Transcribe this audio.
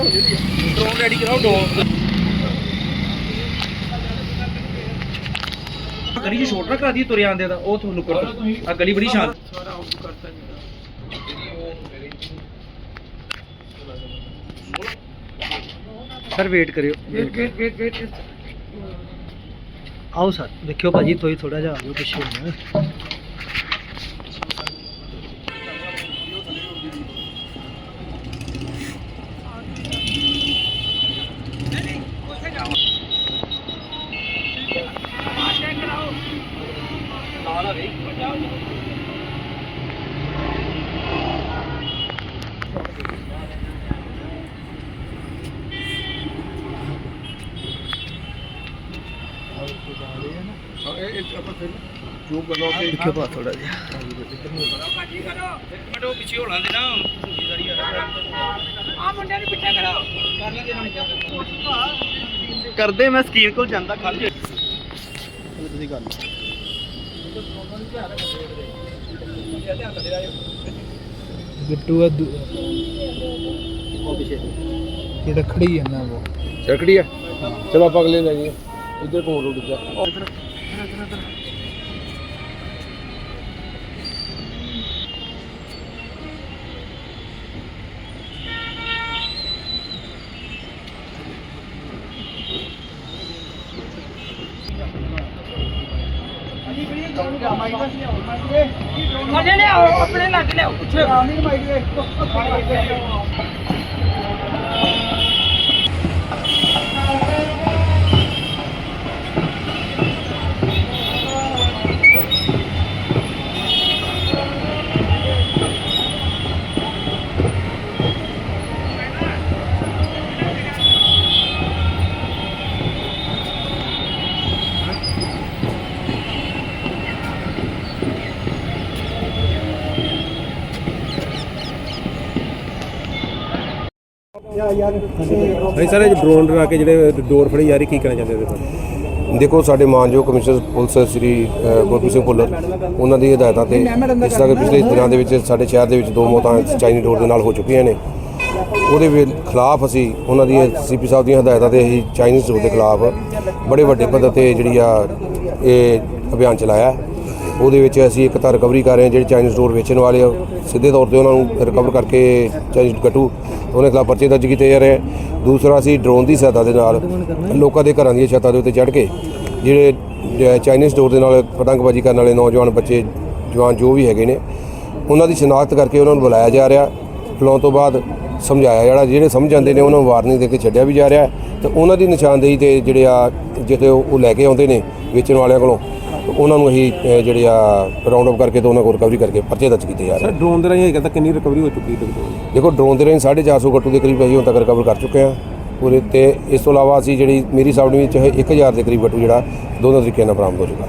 Drone ready ਕਰਾਓ drone ਗਲੀ ਜੀ ਛੋਟ ਨਾ ਕਰਾ ਦੀ ਤੁਰੇ ਆਂਦੇ ਦਾ ਉਹ ਤੁਹਾਨੂੰ ਕਰ ਆ ਗਲੀ ਬੜੀ ਸ਼ਾਂਤ। ਸਰ ਵੇਟ ਕਰਿਓ ਵੇਟ ਵੇਟ ਵੇਟ ਵੇਟ ਆਓ ਸਰ ਦੇਖਿਓ ਭਾਜੀ ਤੁਸੀਂ ਥੋੜਾ ਜਿਹਾ ਆਜੋ ਪਿੱਛੇ ਹੋਣਾ। ਦੇਖਿਓ ਭਾ ਥੋੜਾ ਜਿਹਾ ਇੱਕ ਮਿੰਟ ਉਹ ਪਿੱਛੇ ਹੋ ਲਾਂਦੇ ਨਾ ਆ ਮੁੰਡਿਆਂ ਨੂੰ ਪਿੱਛੇ ਕਰੋ ਕਰ ਲੈਂਦੇ ਨਾ ਕਰਦੇ ਮੈਂ ਸਕੀਨ ਕੋਲ ਜਾਂਦਾ ਖੜ ਜੇ ਤੁਸੀਂ ਗੱਲ ਬਿੱਟੂ ਆ ਜਿਹੜਾ ਖੜੀ ਹੈ ਨਾ ਉਹ। ਚੜਕੜੀ ਆ। ਚਲੋ ਆਪਾਂ ਅਗਲੇ ਲੈ ਜਾਈਏ। ਇੱਧਰ ਕੋਲ ਰੁਕ ਜਾ। ਥੱਲੇ ਲਿਆਓ ਆਪਣੇ ਲੱਗ ਲਿਆਓ ਪਿੱਛੇ। ਨਹੀਂ ਸਰ, ਇਹ ਡਰੋਨ ਡਰਾ ਕੇ ਜਿਹੜੇ ਡੋਰ ਫੜੇ, ਯਾਰੀ ਕੀ ਕਰਨਾ ਚਾਹੁੰਦੇ ਹੋ ਦੇਖੋ, ਸਾਡੇ ਮਾਨਯੋਗ ਕਮਿਸ਼ਨਰ ਪੁਲਿਸ ਸ੍ਰੀ ਗੁਰਪ੍ਰੀਤ ਸਿੰਘ ਭੁੱਲਰ। ਉਹਨਾਂ ਦੀ ਹਦਾਇਤਾਂ ਤੇ ਜਿਸ ਤਰ੍ਹਾਂ ਕਿ ਪਿਛਲੇ ਦਿਨਾਂ ਦੇ ਵਿੱਚ ਸਾਡੇ ਸ਼ਹਿਰ ਦੇ ਵਿੱਚ ਦੋ ਮੌਤਾਂ ਚਾਈਨੀ ਡੋਰ ਦੇ ਨਾਲ ਹੋ ਚੁੱਕੀਆਂ ਨੇ। ਉਹਦੇ ਵੀ ਖਿਲਾਫ ਅਸੀਂ ਉਹਨਾਂ ਦੀ ਸੀਪੀ ਸਾਹਿਬ ਦੀਆਂ ਹਦਾਇਤਾਂ ਤੇ ਅਸੀਂ ਚਾਈਨੀਜ਼ ਡੋਰ ਦੇ ਖਿਲਾਫ ਬੜੇ ਵੱਡੇ ਪੱਧਰ ਤੇ ਜਿਹੜੀ ਆ, ਇਹ ਅਭਿਆਨ ਚਲਾਇਆ। ਉਹਦੇ ਵਿੱਚ ਅਸੀਂ ਇੱਕ ਤਾਂ ਰਿਕਵਰੀ ਕਰ ਰਹੇ ਹਾਂ, ਜਿਹੜੇ ਚਾਈਨੀਜ਼ ਡੋਰ ਵੇਚਣ ਵਾਲੇ ਆ, ਸਿੱਧੇ ਤੌਰ ਤੇ ਉਹਨਾਂ ਨੂੰ ਰਿਕਵਰ ਕਰਕੇ ਚਾਈਨੀਜ਼ ਗੱਟੂ ਉਹਨਾਂ ਖਿਲਾਫ ਪਰਚੇ ਦਰਜ ਕੀਤੇ ਜਾ ਰਹੇ ਆ। ਦੂਸਰਾ ਅਸੀਂ ਡਰੋਨ ਦੀ ਸਹਾਇਤਾ ਦੇ ਨਾਲ ਲੋਕਾਂ ਦੇ ਘਰਾਂ ਦੀਆਂ ਛੱਤਾਂ ਦੇ ਉੱਤੇ ਚੜ੍ਹ ਕੇ ਜਿਹੜੇ ਚਾਈਨੀਜ਼ ਡੋਰ ਦੇ ਨਾਲ ਪਤੰਗਬਾਜ਼ੀ ਕਰਨ ਵਾਲੇ ਨੌਜਵਾਨ ਬੱਚੇ, ਜਵਾਨ ਜੋ ਵੀ ਹੈਗੇ ਨੇ, ਉਹਨਾਂ ਦੀ ਸ਼ਨਾਖਤ ਕਰਕੇ ਉਹਨਾਂ ਨੂੰ ਬੁਲਾਇਆ ਜਾ ਰਿਹਾ। ਬੁਲਾਉਣ ਤੋਂ ਬਾਅਦ ਸਮਝਾਇਆ ਜਿਹੜਾ ਜਿਹੜੇ ਸਮਝ ਜਾਂਦੇ ਨੇ ਉਹਨਾਂ ਨੂੰ ਵਾਰਨਿੰਗ ਦੇ ਕੇ ਛੱਡਿਆ ਵੀ ਜਾ ਰਿਹਾ। ਹੈ ਤੇ ਉਹਨਾਂ ਦੀ ਨਿਸ਼ਾਨਦੇਹੀ ਤੇ ਜਿਹੜੇ ਆ, ਜਿੱਥੇ ਉਹ ਲੈ ਕੇ ਆਉਂਦੇ ਨੇ ਵੇਚਣ ਵਾਲਿਆਂ ਕੋਲੋਂ ਉਹਨਾਂ ਨੂੰ ਅਸੀਂ ਅ, ਜਿਹੜੇ ਆ ਰਾਉਂਡ ਅਪ ਕਰਕੇ ਤੇ ਉਹਨਾਂ ਕੋਲ ਰਿਕਵਰੀ ਕਰਕੇ ਪਰਚੇ ਦਰਜ ਕੀਤੇ ਜਾ ਰਹੇ ਸਰ ਡਰੋਨ ਦੇ ਰਾਹੀਂ ਹੈਗਾ ਤਾਂ ਕਿੰਨੀ ਰਿਕਵਰੀ ਹੋ ਚੁੱਕੀ ਹੈ ਦੇਖੋ ਡਰੋਨ ਦੇ ਰਾਹੀਂ 450 ਗੱਟੂ ਦੇ ਕਰੀਬ ਅਸੀਂ ਹੁਣ ਤੱਕ ਰਿਕਵਰ ਕਰ ਚੁੱਕੇ ਹਾਂ ਪੂਰੇ ਤੇ ਇਸ ਤੋਂ ਇਲਾਵਾ ਅਸੀਂ ਜਿਹੜੀ ਮੇਰੀ ਸਾਊਂਡ ਵਿੱਚ 1000 ਦੇ ਕਰੀਬ ਗੱਟੂ ਜਿਹੜਾ ਦੋਨਾਂ ਤਰੀਕਿਆਂ ਨਾਲ ਬਰਾਮਦ ਹੋ ਚੁੱਕਾ।